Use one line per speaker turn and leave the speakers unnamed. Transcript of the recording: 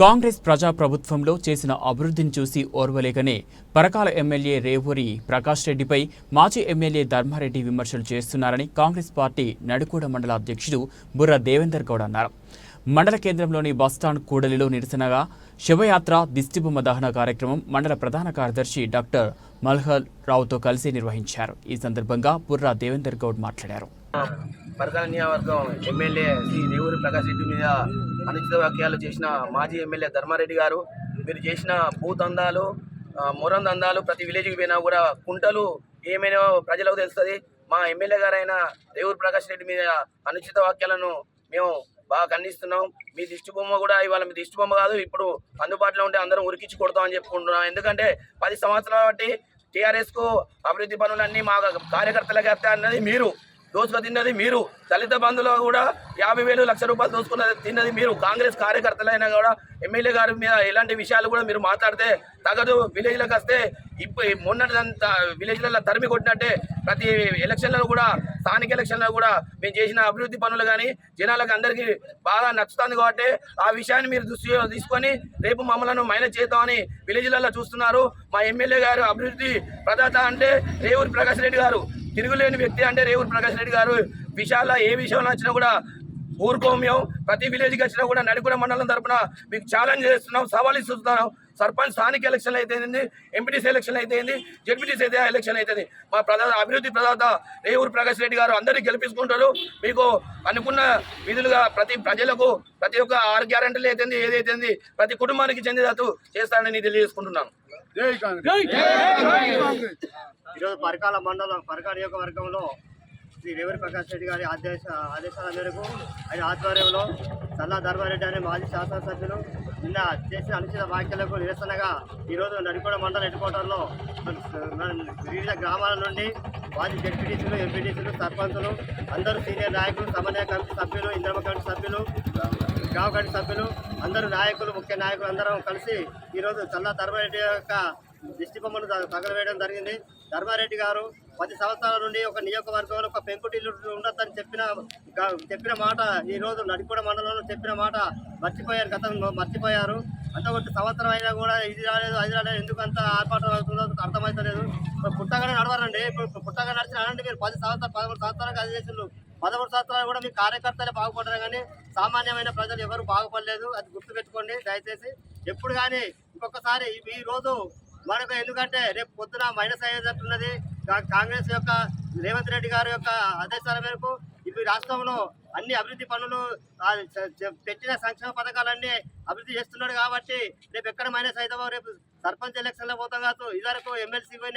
కాంగ్రెస్ ప్రజా ప్రభుత్వంలో చేసిన అభివృద్ధిని చూసి ఓర్వలేకనే పరకాల ఎమ్మెల్యే రేవూరి ప్రకాష్ రెడ్డిపై మాజీ ఎమ్మెల్యే ధర్మారెడ్డి విమర్శలు చేస్తున్నారని కాంగ్రెస్ పార్టీ నడుకూడ మండల అధ్యక్షుడు బుర్ర దేవేందర్ గౌడ్ అన్నారు. మండల కేంద్రంలోని బస్టాండ్ కూడలిలో నిరసనగా శివయాత్ర దిష్టిబొమ్మ దహన కార్యక్రమం మండల ప్రధాన కార్యదర్శి డాక్టర్ మల్హర్ రావుతో కలిసి నిర్వహించారు. ఈ సందర్భంగా బుర్రా దేవేందర్ గౌడ్ మాట్లాడారు.
పరకాల నియోజకవర్గం ఎమ్మెల్యే శ్రీ రేవూరి ప్రకాష్ రెడ్డి మీద అనుచిత వ్యాఖ్యలు చేసిన మాజీ ఎమ్మెల్యే ధర్మారెడ్డి గారు మీరు చేసిన భూతందాలు ఆ, దందాలు ప్రతి విలేజ్కి పోయినా కూడా కుంటలు ఏమైనా ప్రజలకు తెలుస్తుంది? మా ఎమ్మెల్యే గారైన రేవూరు ప్రకాష్ రెడ్డి మీద అనుచిత వాక్యాలను మేము బాగా ఖండిస్తున్నాం. మీ దిష్టి బొమ్మ కూడా ఇవాళ మీ దిష్టి బొమ్మ కాదు ఇప్పుడు అందుబాటులో ఉంటే అందరం ఉరికించి కొడతామని చెప్పుకుంటున్నాం. ఎందుకంటే పది సంవత్సరాలు బట్టి టీఆర్ఎస్కు అభివృద్ధి పనులన్నీ మా కార్యకర్తలకి అన్నది మీరు దోచుకు తిన్నది మీరు. దళిత బంధులో కూడా యాభై వేలు లక్ష రూపాయలు దోచుకున్నది తిన్నది మీరు. కాంగ్రెస్ కార్యకర్తలైనా కూడా ఎమ్మెల్యే గారి మీద ఇలాంటి విషయాలు కూడా మీరు మాట్లాడితే తగదు. విలేజ్లకు వస్తే ఇప్పుడు మొన్నటిదంతా విలేజ్లలో తరిమి కొట్టినట్టే ప్రతి ఎలక్షన్లలో కూడా స్థానిక ఎలక్షన్లో కూడా మేము చేసిన అభివృద్ధి పనులు కానీ జనాలకు అందరికీ బాగా నచ్చుతుంది కాబట్టి ఆ విషయాన్ని మీరు దృష్టిలో తీసుకొని రేపు మమ్మల్ని మైనస్ చేద్దామని విలేజ్లలో చూస్తున్నారు. మా ఎమ్మెల్యే గారు అభివృద్ధి ప్రదాత అంటే రేవూరి ప్రకాష్ రెడ్డి గారు. తిరుగులేని వ్యక్తి అంటే రేవూరి ప్రకాష్ రెడ్డి గారు. విషయాల్లో ఏ విషయంలో వచ్చినా కూడా ఊరుకోం మేము ప్రతి విలేజ్కి వచ్చినా కూడా నడికూడ మండలం తరపున మీకు ఛాలెంజ్ చేస్తున్నాం సవాల్ ఇస్తున్నాం. సర్పంచ్ స్థానిక ఎలక్షన్ అయితేంది ఎంపీటీసీ ఎలక్షన్ అయితేంది జడ్పీటీసీ అయితే ఎలక్షన్ అవుతుంది మా ప్రధాన అభివృద్ధి ప్రదాత రేవూరి ప్రకాష్ రెడ్డి గారు అందరినీ గెలిపించుకుంటారు. మీకు అనుకున్న విధులుగా ప్రతి ప్రజలకు ప్రతి ఒక్క ఆరు గ్యారంటీలు అయితేంది ఏదైతుంది ప్రతి కుటుంబానికి చెందేదట్టు చేస్తానని తెలియజేసుకుంటున్నాను
ఈరోజు పరకాల మండలం పరకాల నియోజకవర్గంలో శ్రీ రేవరి ప్రకాష్ రెడ్డి గారి ఆదేశ ఆదేశాల మేరకు ఆయన ఆధ్వర్యంలో చల్లా ధర్మారెడ్డి అనే మాజీ శాసనసభ్యులు నిన్న చేసిన అనుచిత వ్యాఖ్యలకు నిరసనగా ఈరోజు నడికోడ మండల హెడ్ క్వార్టర్లో వివిధ గ్రామాల నుండి మాజీ జడ్పీటీసీలు ఎంపీటీసీలు సర్పంచులు అందరూ సీనియర్ నాయకులు సమన్వయ కమిటీ సభ్యులు ఇంద్రమ కమిటీ సభ్యులు గ్రామ కమిటీ సభ్యులు అందరూ నాయకులు ముఖ్య నాయకులు అందరం కలిసి ఈరోజు చల్లా ధర్మారెడ్డి యొక్క దిష్టి బొమ్మను తగలవేయడం జరిగింది. ధర్మారెడ్డి గారు పది సంవత్సరాల నుండి ఒక నియోజకవర్గంలో ఒక పెంకుటిల్లు ఉండొద్దని చెప్పిన చెప్పిన మాట ఈ రోజు నడిపూడ మండలంలో చెప్పిన మాట మర్చిపోయారు. గతంలో మర్చిపోయారు. అంత ఒకటి సంవత్సరం అయినా కూడా ఇది రాలేదు అది రాలేదు. ఎందుకు అంత ఆర్పాటం అవుతుందో అర్థమవుతలేదు ఇప్పుడు పుట్టగానే నడవరండి ఇప్పుడు పుట్టగా నడిచిన అనండి మీరు పది సంవత్సరాలు పదమూడు సంవత్సరాలకు అది చేసిండ్రు. పదమూడు సంవత్సరాలు కూడా మీ కార్యకర్తలే బాగుపడ్డారు కానీ సామాన్యమైన ప్రజలు ఎవరు బాగుపడలేదు. అది గుర్తుపెట్టుకోండి. దయచేసి ఎప్పుడు కానీ ఇంకొకసారి ఈ రోజు మనకు ఎందుకంటే రేపు పొద్దున మైనస్ అయ్యేటట్టున్నది కాంగ్రెస్ యొక్క రేవంత్ రెడ్డి గారి యొక్క ఆదేశాల మేరకు ఇప్పుడు రాష్ట్రంలో అన్ని అభివృద్ధి పనులు పెట్టిన సంక్షేమ పథకాలన్నీ అభివృద్ధి చేస్తున్నాడు కాబట్టి రేపు ఎక్కడ మైనస్ అవుతామో రేపు సర్పంచ్ ఎలక్షన్లో పోతాం కాదు. ఇదివరకు ఎమ్మెల్సీ పోయినాయి.